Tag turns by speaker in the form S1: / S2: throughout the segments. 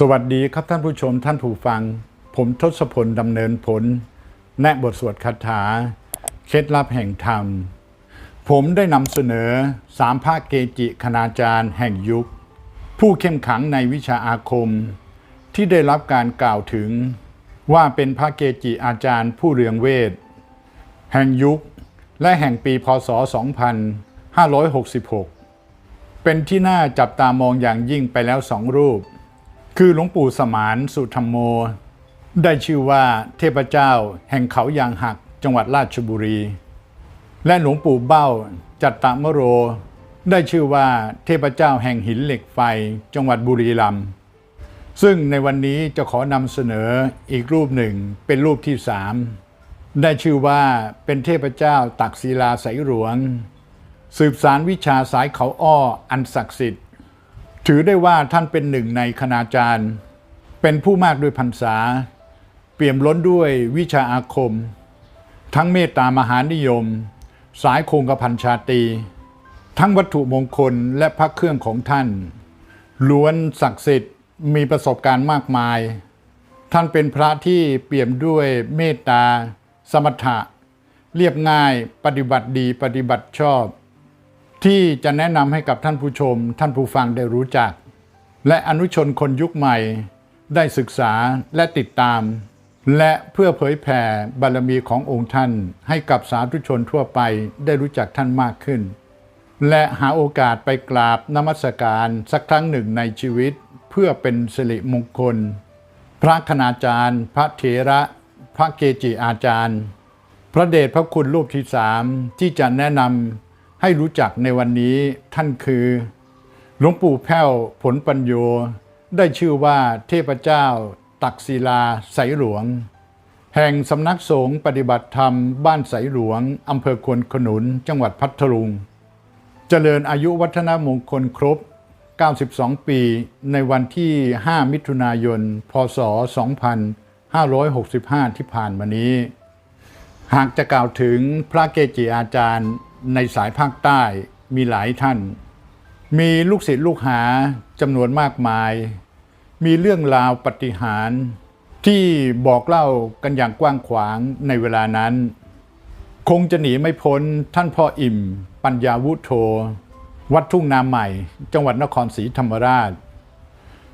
S1: สวัสดีครับท่านผู้ชมท่านผู้ฟัง ผมทศพลดำเนินผล แนะบทสวดคาถา เคล็ดลับแห่งธรรม ผมได้นำเสนอสามภาคเกจิคณาจารย์แห่งยุค ผู้เข้มขังในวิชาอาคม ที่ได้รับการกล่าวถึงว่าเป็นพระเกจิอาจารย์ผู้เรืองเวท แห่งยุคและแห่งปีพศ 2566 เป็นที่น่าจับตามองอย่างยิ่งไปแล้วสองรูป คือหลวงปู่สมานสุธรรมโม ได้ชื่อว่าเทพเจ้าแห่งเขายางหักจังหวัดราชบุรี และหลวงปู่เบ้าจัตตมโร ได้ชื่อว่าเทพเจ้าแห่งหินเหล็กไฟจังหวัดบุรีรัมย์ซึ่งในวันนี้จะขอนำเสนออีกรูปหนึ่งเป็นรูปที่สามได้ชื่อว่าเป็นเทพเจ้าตักศิลาสายหลวง สืบสารวิชาสายเขาอ้ออันศักดิ์สิทธิ์ ถือได้ว่าท่านเป็นหนึ่งในคณาจารย์ เป็นผู้มากด้วยพรรษา เปี่ยมล้นด้วยวิชาอาคม ทั้งเมตตามหานิยม สายคงกระพันชาตรีทั้งวัตถุมงคลและพระเครื่องของท่าน ล้วนศักดิ์สิทธิ์มีประสบการณ์มากมาย ท่านเป็นพระที่เปี่ยมด้วยเมตตา สมถะ เรียบง่ายปฏิบัติดีปฏิบัติชอบ ที่จะแนะนำให้กับท่านผู้ชม ท่านผู้ฟังได้รู้จัก และอนุชนคนยุคใหม่ได้ศึกษาและติดตาม และเพื่อเผยแผ่บารมีขององค์ท่าน ให้กับสาธุชนทั่วไปได้รู้จักท่านมากขึ้น และหาโอกาสไปกราบนมัสการสักครั้งหนึ่งในชีวิต เพื่อเป็นสิริมงคล พระคณาจารย์ พระเถระ พระเกจิอาจารย์ พระเดชพระคุณรูปที่สามที่จะแนะนำ ให้รู้จักในวันนี้ท่านคือหลวงปู่แพ้วผลปัญโย ได้ชื่อว่าเทพเจ้า ตักศิลาไสหลวง แห่งสำนักสงฆ์ปฏิบัติธรรมบ้านไสหลวงอำเภอควนขนุน จังหวัดพัทลุง เจริญอายุวัฒนมงคลครบ 92 ปีในวันที่ 5 มิถุนายน พศ 2565 ที่ผ่านมานี้ หากจะกล่าวถึงพระเกจิอาจารย์ ในสายภาคใต้มีหลายท่าน มีลูกศิษย์ลูกหาจำนวนมากมาย มีเรื่องราวปฏิหาร ที่บอกเล่ากันอย่างกว้างขวางในเวลานั้น คงจะหนีไม่พ้นท่านพ่ออิ่ม ปัญญาวุโธวัดทุ่งนาใหม่ จังหวัดนครศรีธรรมราช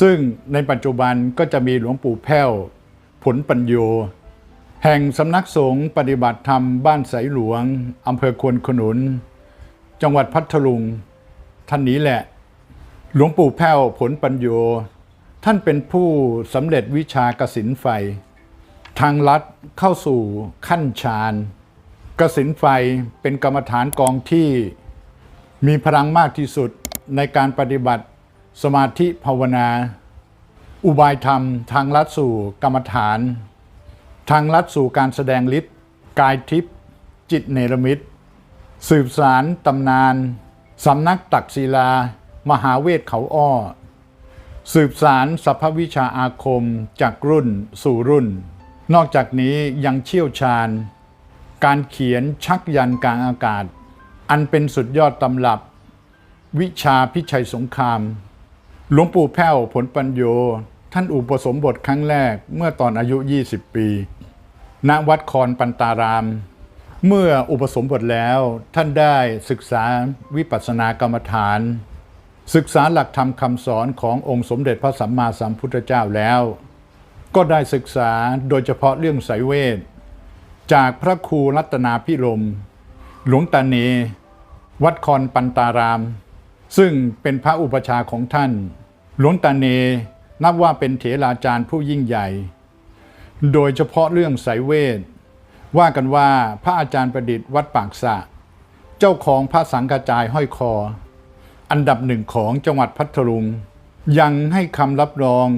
S1: ซึ่งในปัจจุบันก็จะมีหลวงปู่แพ้ว ผลปัญโย แห่งสำนักสงฆ์ปฏิบัติธรรมบ้านไสหลวงอำเภอควนขนุน จังหวัดพัทลุง ท่านนี้แหละ หลวงปู่แพ้วผลปัญโย ท่านเป็นผู้สำเร็จวิชากสินไฟ ทางลัดเข้าสู่ขั้นฌานกสินไฟเป็นกรรมฐานกองที่มีพลังมากที่สุดในการปฏิบัติสมาธิภาวนา อุบายธรรมทางลัดสู่กรรมฐาน ทางลัดสู่การแสดงฤทธิ์กายทิพย์จิตเนรมิตสืบสารตำนานสำนักตักศิลา มหาเวทเขาอ้อ สืบสารสรรพวิชาอาคมจากรุ่นสู่รุ่น นอกจากนี้ยังเชี่ยวชาญ การเขียนชักยันกลางอากาศ อันเป็นสุดยอดตำรับ วิชาพิชัยสงคราม หลวงปู่แพ้วผลปัญโย ท่านอุปสมบทครั้งแรกเมื่อตอนอายุ 20 ปี ณ วัดคอนปันตาราม เมื่ออุปสมบทแล้วท่านได้ศึกษาวิปัสสนากรรมฐาน ศึกษาหลักธรรมคำสอนขององค์สมเด็จพระสัมมาสัมพุทธเจ้าแล้ว ก็ได้ศึกษาโดยเฉพาะเรื่องไสยเวท จากพระครูรัตนาพิรม หลวงตาเนวัดคอนปันตาราม ซึ่งเป็นพระอุปชาของท่าน หลวงตาเน นับว่าเป็นเถราจารย์ผู้ยิ่งใหญ่ โดยเฉพาะเรื่องไสยเวท ว่ากันว่าพระอาจารย์ประดิษฐ์วัดปากสะ เจ้าของพระสังฆจายห้อยคอ อันดับหนึ่งของจังหวัดพัทลุง ยังให้คำรับรอง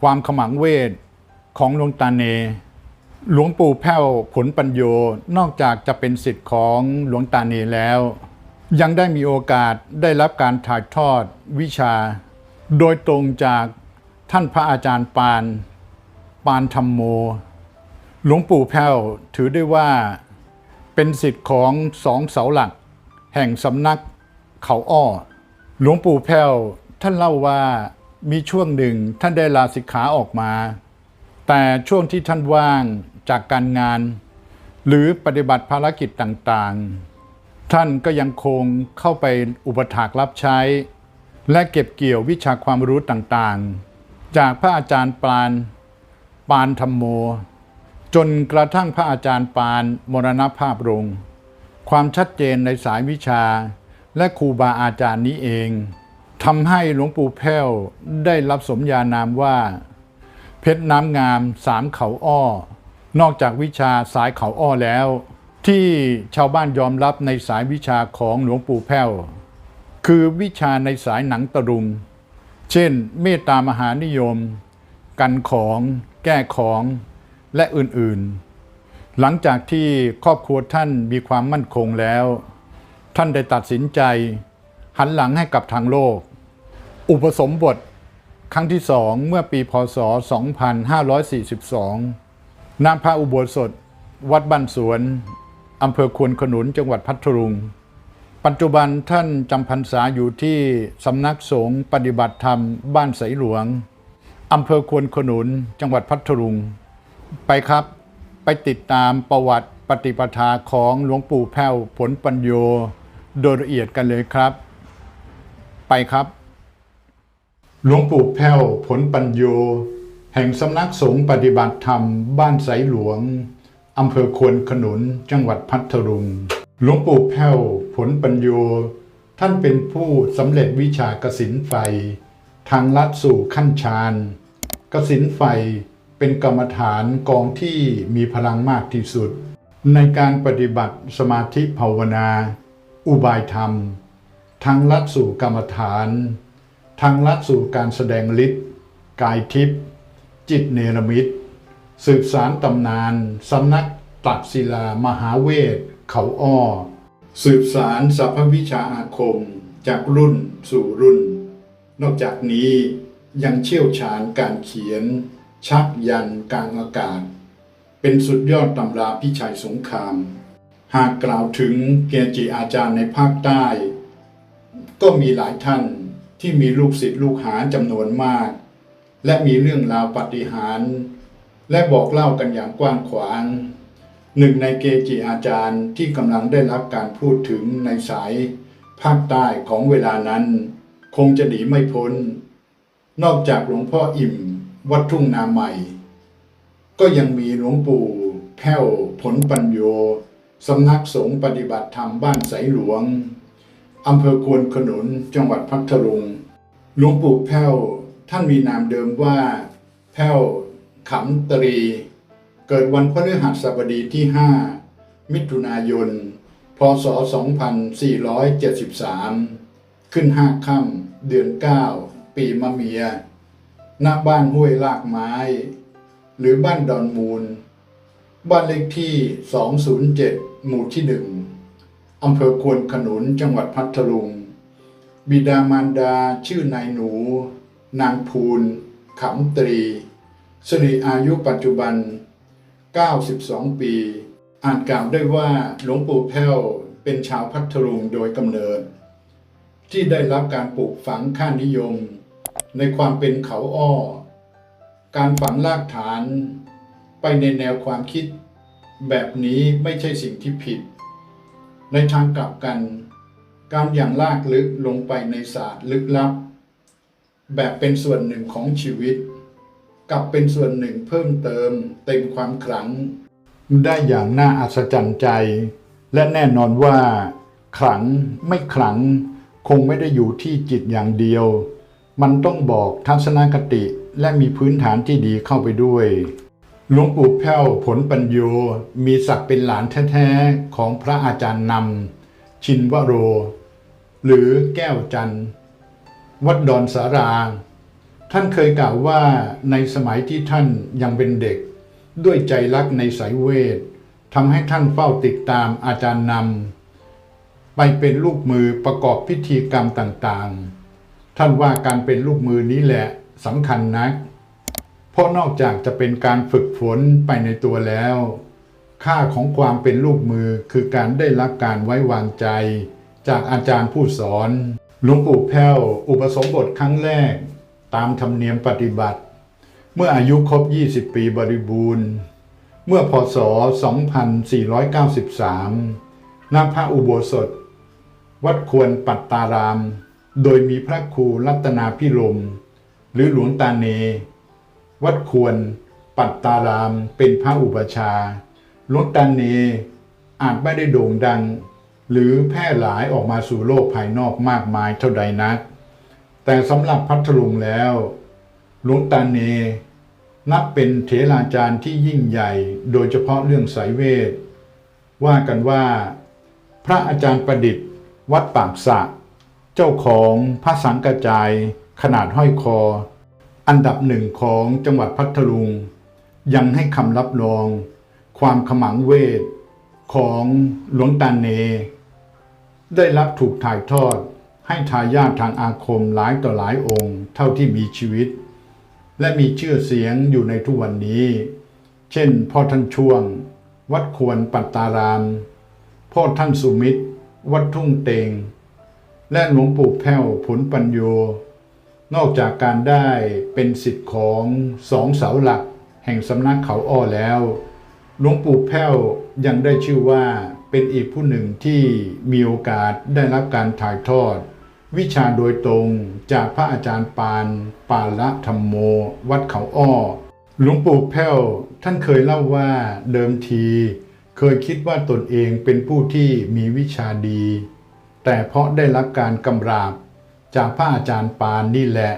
S1: ความขมังเวทของหลวงตาเน หลวงปู่แพ้วผลปัญโยนอกจากจะเป็นสิทธิ์ของหลวงตาเนแล้ว ยังได้มีโอกาสได้รับการถ่ายทอดวิชา โดยตรงจาก ท่านพระอาจารย์ปาน ปานธรรมโม หลวงปู่แพ้วถือได้ว่าเป็นสิทธิ์ของสองเสาหลัก แห่งสำนักเขาอ้อ หลวงปู่แพ้วท่านเล่าว่ามีช่วงหนึ่งท่านได้ลาสิกขาออกมา แต่ช่วงที่ท่านว่างจากการงาน หรือปฏิบัติภารกิจต่างๆ ท่านก็ยังคงเข้าไปอุปถากรับใช้ และเก็บเกี่ยววิชาความรู้ต่างๆ จากพระอาจารย์ปานปานธรรมโม จนกระทั่งพระอาจารย์ปานมรณภาพลงความชัดเจนในสายวิชา และครูบาอาจารย์นี้เองทำให้หลวงปู่แพ้วได้รับสมญานามว่า เพชรน้ำงามสามเขาอ้อ นอกจากวิชาสายเขาอ้อแล้ว ที่ชาวบ้านยอมรับในสายวิชาของหลวงปู่แพ้วคือวิชาในสายหนังตะลุง เช่น เมตตามหานิยม กันของแก้ของและอื่นๆ หลังจากที่ครอบครัวท่านมีความมั่นคงแล้ว ท่านได้ตัดสินใจ หันหลังให้กับทางโลก อุปสมบทครั้งที่สองเมื่อปีพศ 2542 ณ พระอุโบสถ วัดบ้านสวน อำเภอควนขนุน จังหวัดพัทลุง ปัจจุบันท่านจำพรรษาอยู่ที่สำนักสงฆ์ปฏิบัติธรรมบ้านไสหลวงอำเภอควนขนุน จังหวัดพัทลุง ไปครับ ไปติดตามประวัติปฏิปทาของหลวงปู่แพ้วผลปัญโย โดยละเอียดกันเลยครับ ไปครับ หลวงปู่แพ้วผลปัญโย แห่งสำนักสงฆ์ปฏิบัติธรรม บ้านไสหลวงอำเภอควนขนุน จังหวัดพัทลุง หลวงปู่แพ้วผลปัญโย ท่านเป็นผู้สำเร็จวิชากสินไฟ ทางลัดสู่ขั้นฌานกสินไฟเป็นกรรมฐานกองที่มีพลังมากที่สุด ในการปฏิบัติสมาธิภาวนา อุบายธรรม ทางลัดสู่กรรมฐาน ทางลัดสู่การแสดงฤทธิ์กายทิพย์จิตเนรมิต สืบสารตำนานสำนักตักศิลามหาเวท เขาอ้อ สืบสารสัพพวิชาอาคมจากรุ่นสู่รุ่น นอกจากนี้ยังเชี่ยวชาญการเขียน ชักยันกลางอากาศ เป็นสุดยอดตำราพิชัยสงคราม หากกล่าวถึงเกจิอาจารย์ในภาคใต้ ก็มีหลายท่านที่มีลูกศิษย์ลูกหาจำนวนมาก และมีเรื่องราวปฏิหาร และบอกเล่ากันอย่างกว้างขวาง หนึ่งในเกจิอาจารย์ที่กำลังได้รับการพูดถึงในสายภาคใต้ของเวลานั้น คงจะหนีไม่พ้น นอกจากหลวงพ่ออิ่มวัดทุ่งนาใหม่ ก็ยังมีหลวงปู่แพ้วผลปัญโยสำนักสงฆ์ปฏิบัติธรรมบ้านไสหลวงอำเภอควนขนุนจังหวัดพัทลุงหลวงปู่แพ้วท่านมีนามเดิมว่า แพ้วขำตรี เกิดวันพฤหัสบดีที่ 5 มิถุนายน พศ 2473 ขึ้น5ค่ำเดือน 9 ปีมะเมียณบ้านห้วยลากไม้ หรือบ้านดอนมูล บ้านเลขที่ 207 หมู่ที่ 1 อำเภอควนขนุนจังหวัดพัทลุง บิดามารดาชื่อนายหนู นางภูลขำตรีสรีอายุปัจจุบัน 92 ปีอาจกล่าวได้ว่าหลวงปู่แพ้วเป็นชาวพัทลุงโดยกำเนิด ที่ได้รับการปลูกฝังค่านิยม ในความเป็นเขาอ้อ การฝังรากฐานไปในแนวความคิด แบบนี้ไม่ใช่สิ่งที่ผิด ในทางกลับกัน การอย่างลากลึกลงไปในศาสตร์ลึกลับ แบบเป็นส่วนหนึ่งของชีวิต กลับเป็นส่วนหนึ่งเพิ่มเติมเต็มความขลัง ได้อย่างน่าอัศจรรย์ใจ และแน่นอนว่า ขลังไม่ขลัง คงไม่ได้อยู่ที่จิตอย่างเดียว มันต้องบอกทัศนคติและมีพื้นฐานที่ดีเข้าไปด้วยหลวงปู่แพ้วผลปัญโยมีศักดิ์เป็นหลานแท้ๆ ของพระอาจารย์นำชินวโร หรือแก้วจันทร์ วัดดอนสาราง ท่านเคยกล่าวว่าในสมัยที่ท่านยังเป็นเด็ก ด้วยใจรักในสายเวททำให้ท่านเฝ้าติดตามอาจารย์นำไปเป็นลูกมือประกอบพิธีกรรมต่างๆ ท่านว่าการเป็นลูกมือนี้แหละสำคัญนัก เพราะนอกจากจะเป็นการฝึกฝนไปในตัวแล้ว ค่าของความเป็นลูกมือคือการได้รับการไว้วางใจ จากอาจารย์ผู้สอนหลวงปู่แพ้วอุปสมบทครั้งแรก ตามธรรมเนียมปฏิบัติ เมื่ออายุครบ 20 ปีบริบูรณ์ เมื่อพศ 2493 ณ พระอุโบสถ วัดควรปัตตาราม โดยมีพระครูรัตนาพิรมหรือหลวงตาเน วัดควรปัตตารามเป็นพระอุปชาหลวงตาเนอาจไม่ได้โด่งดัง หรือแพร่หลายออกมาสู่โลกภายนอกมากมายเท่าใดนัก แต่สำหรับพัทลุงแล้วหลวงตาเน นับเป็นเถราจารย์ที่ยิ่งใหญ่ โดยเฉพาะเรื่องสายเวท ว่ากันว่า พระอาจารย์ประดิษฐ์ วัดปากสะ เจ้าของพระสังกระจายขนาดห้อยคอ อันดับหนึ่งของจังหวัดพัทลุง ยังให้คำรับรอง ความขมังเวทของหลวงตาเน ได้รับถูกถ่ายทอด ให้ทายาททางอาคมหลายต่อหลายองค์ เท่าที่มีชีวิต และมีชื่อเสียงอยู่ในทุกวันนี้ เช่นพ่อท่านช่วง วัดควรปัตตาราม พ่อท่านสุมิตร วัดทุ่งเตง และหลวงปู่แพ้วผลปัญโย นอกจากการได้เป็นสิทธิ์ของสองเสาหลัก แห่งสำนักเขาอ้อแล้วหลวงปู่แพ้วยังได้ชื่อว่าเป็นอีกผู้หนึ่งที่มีโอกาสได้รับการถ่ายทอด วิชาโดยตรงจากพระอาจารย์ปาน ปาละธรรมโม วัดเขาอ้อ หลวงปู่แพ้วท่านเคยเล่าว่าเดิมที เคยคิดว่าตนเองเป็นผู้ที่มีวิชาดี แต่เพราะได้รับการกำราบ จากพระอาจารย์ปานนี่แหละ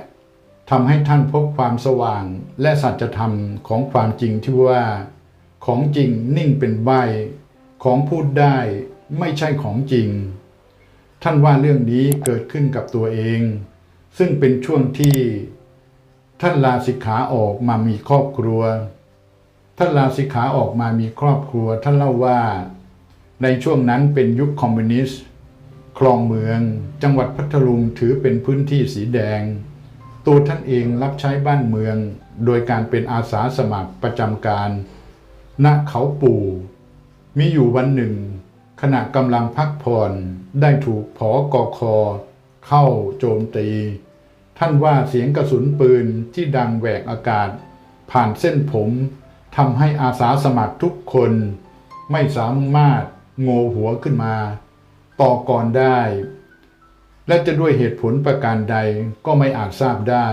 S1: ทำให้ท่านพบความสว่างและสัจธรรมของความจริงที่ว่า ของจริงนิ่งเป็นใบ ของพูดได้ไม่ใช่ของจริงท่านว่าเรื่องนี้ เกิดขึ้นกับตัวเอง ซึ่งเป็นช่วงที่ท่านลาสิกขาออกมามีครอบครัว ท่านลาสิกขาออกมามีครอบครัว ท่านเล่าว่าในช่วงนั้นเป็นยุคคอมมิวนิสต์คลองเมือง จังหวัดพัทลุงถือเป็นพื้นที่สีแดง ตัวท่านเองรับใช้บ้านเมือง โดยการเป็นอาสาสมัครประจำการณเขาปู่ มีอยู่วันหนึ่ง ขณะกำลังพักผ่อนได้ถูกผอกอคอ เข้าโจมตี ท่านว่าเสียงกระสุนปืนที่ดังแหวกอากาศ ผ่านเส้นผมทำให้อาสาสมัครทุกคน ไม่สามารถโงหัวขึ้นมา ต่อกรได้ และจะด้วยเหตุผลประการใดก็ไม่อาจทราบได้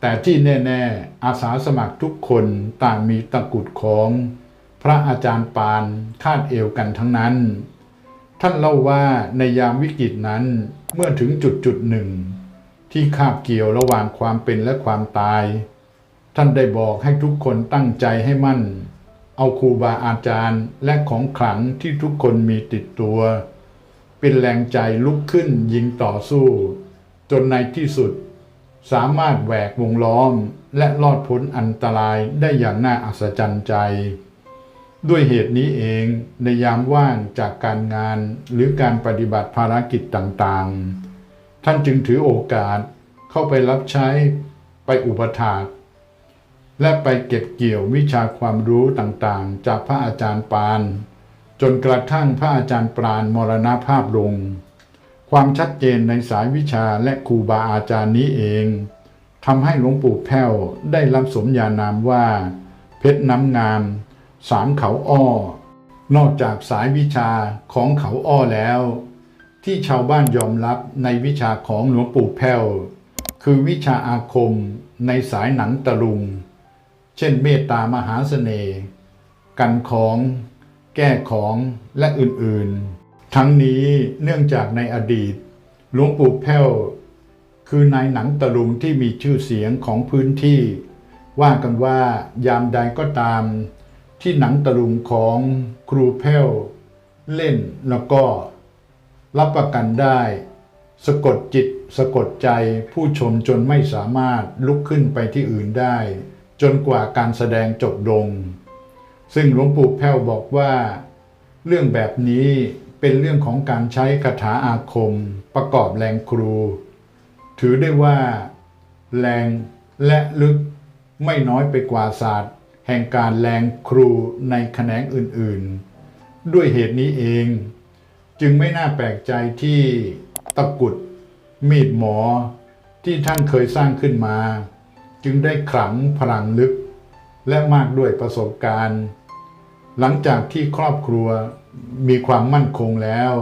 S1: แต่ที่แน่ ๆ อาสาสมัครทุกคนต่างมีตะกุดของ พระอาจารย์ปานคาดเอวกันทั้งนั้น ท่านเล่าว่าในยามวิกฤตนั้นเมื่อถึงจุดจุดหนึ่ง ที่คาบเกี่ยวระหว่างความเป็นและความตาย ท่านได้บอกให้ทุกคนตั้งใจให้มั่น เอาครูบาอาจารย์และของขลังที่ทุกคนมีติดตัว เป็นแรงใจลุกขึ้นยิงต่อสู้ จนในที่สุด สามารถแหวกวงล้อมและรอดพ้นอันตรายได้อย่างน่าอัศจรรย์ใจ ด้วยเหตุนี้เองในยามว่างจากการงานหรือการปฏิบัติภารกิจต่างๆ ท่านจึงถือโอกาสเข้าไปรับใช้ไปอุปถากและไปเก็บเกี่ยววิชาความรู้ต่างๆ จากพระอาจารย์ปาน จนกระทั่งพระอาจารย์ปาณมรณภาพลง ความชัดเจนในสายวิชาและครูบาอาจารย์นี้เองทำให้หลวงปู่แพ้วได้รับสมญานามว่า เพชรน้ำงาม สามเขาอ้อ นอกจากสายวิชาของเขาอ้อแล้ว ที่ชาวบ้านยอมรับในวิชาของหลวงปู่แพ้วคือวิชาอาคมในสายหนังตะลุง เช่นเมตตามหาเสน่ห์กันของ แก้ของและอื่นๆ ทั้งนี้เนื่องจากในอดีตหลวงปู่แพ้วคือนายหนังตะลุงที่มีชื่อเสียงของพื้นที่ ว่ากันว่ายามใดก็ตาม ที่หนังตะลุงของครูแพ้วเล่นแล้วก็รับประกันได้ สะกดจิต สะกดใจผู้ชมจนไม่สามารถลุกขึ้นไปที่อื่นได้ จนกว่าการแสดงจบลง ซึ่งหลวงปู่แพ้วบอกว่า เรื่องแบบนี้เป็นเรื่องของการใช้คาถาอาคมประกอบแรงครู ถือได้ว่า แรงและลึกไม่น้อยไปกว่าศาสตร์ แห่งการแรงครูในแขนงอื่นๆ ด้วยเหตุนี้เอง จึงไม่น่าแปลกใจที่ตะกุด มีดหมอที่ท่านเคยสร้างขึ้นมา จึงได้ขลังพลังลึก และมากด้วยประสบการณ์ หลังจากที่ครอบครัวมีความมั่นคงแล้ว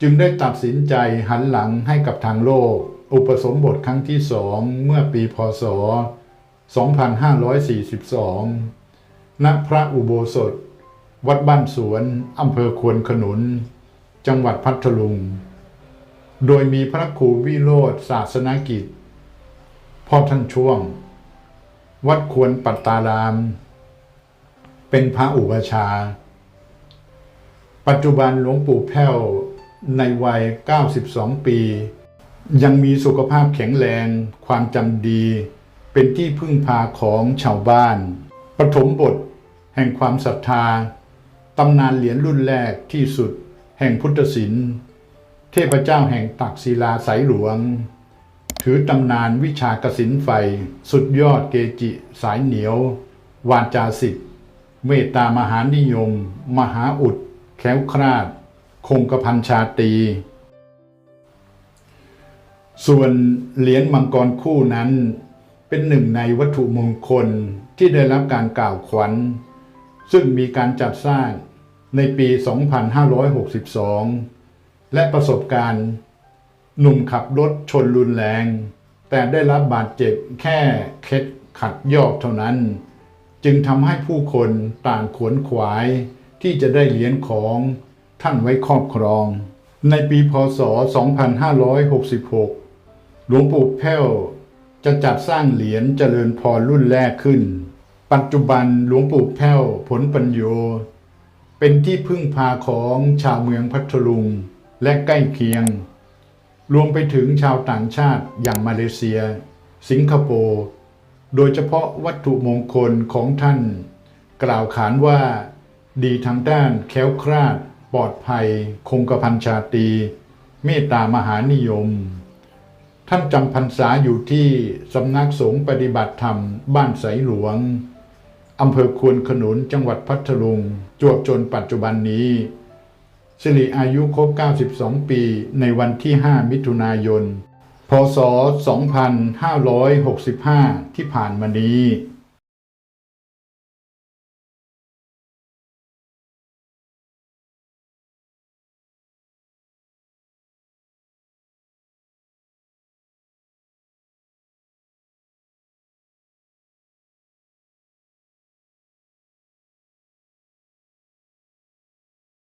S1: จึงได้ตัดสินใจหันหลังให้กับทางโลก อุปสมบทครั้งที่สองเมื่อปีพศ 2542 ณ พระอุโบสถ วัดบ้านสวน อำเภอควนขนุน จังหวัดพัทลุง โดยมีพระครูวิโรธศาสนกิจ พ่อท่านช่วง วัดควรปัตตาราม เป็นพระอุปชา ปัจจุบันหลวงปู่แพ้วในวัย 92 ปี ยังมีสุขภาพแข็งแรง ความจำดี เป็นที่พึ่งพาของชาวบ้าน ปฐมบท แห่งความศรัทธา ตำนานเหรียญรุ่นแรกที่สุด แห่งพุทธศิลป์ เทพเจ้าแห่งตักศิลาสายหลวง ถือตำนานวิชากสินไฟ สุดยอดเกจิสายเหนียว วาจาสิทธิ์เมตตามหานิยม มหาอุด แค้วคลาด คงกระพันชาตี ส่วนเหรียญมังกรคู่นั้น เป็นหนึ่งในวัตถุมงคลที่ได้รับการกล่าวขวัญ ซึ่งมีการจัดสร้างในปี 2562 และประสบการณ์ หนุ่มขับรถชนรุนแรง แต่ได้รับบาดเจ็บแค่เคล็ดขัดยอกเท่านั้น จึงทำให้ผู้คนต่างขวนขวายที่จะได้เหรียญของท่านไว้ครอบครอง ในปีพศ 2566 หลวงปู่แพ้ว จะจัดสร้างเหรียญเจริญพรรุ่นแรกขึ้น ปัจจุบันหลวงปู่แพ้วผลปัญโย เป็นที่พึ่งพาของชาวเมืองพัทลุงและใกล้เคียง รวมไปถึงชาวต่างชาติอย่างมาเลเซีย สิงคโปร์โดยเฉพาะวัตถุมงคลของท่าน กล่าวขานว่า ดีทางด้านแค้วคลาด ปลอดภัย คงกระพันชาตี เมตตามหานิยม ท่านจำพรรษาอยู่ที่สำนักสงฆ์ปฏิบัติธรรมบ้านไสหลวงอำเภอควนขนุนจังหวัดพัทลุง จวบจนปัจจุบันนี้สิริอายุครบ 92 ปีในวันที่ 5 มิถุนายน พศ 2565 ที่ผ่านมานี้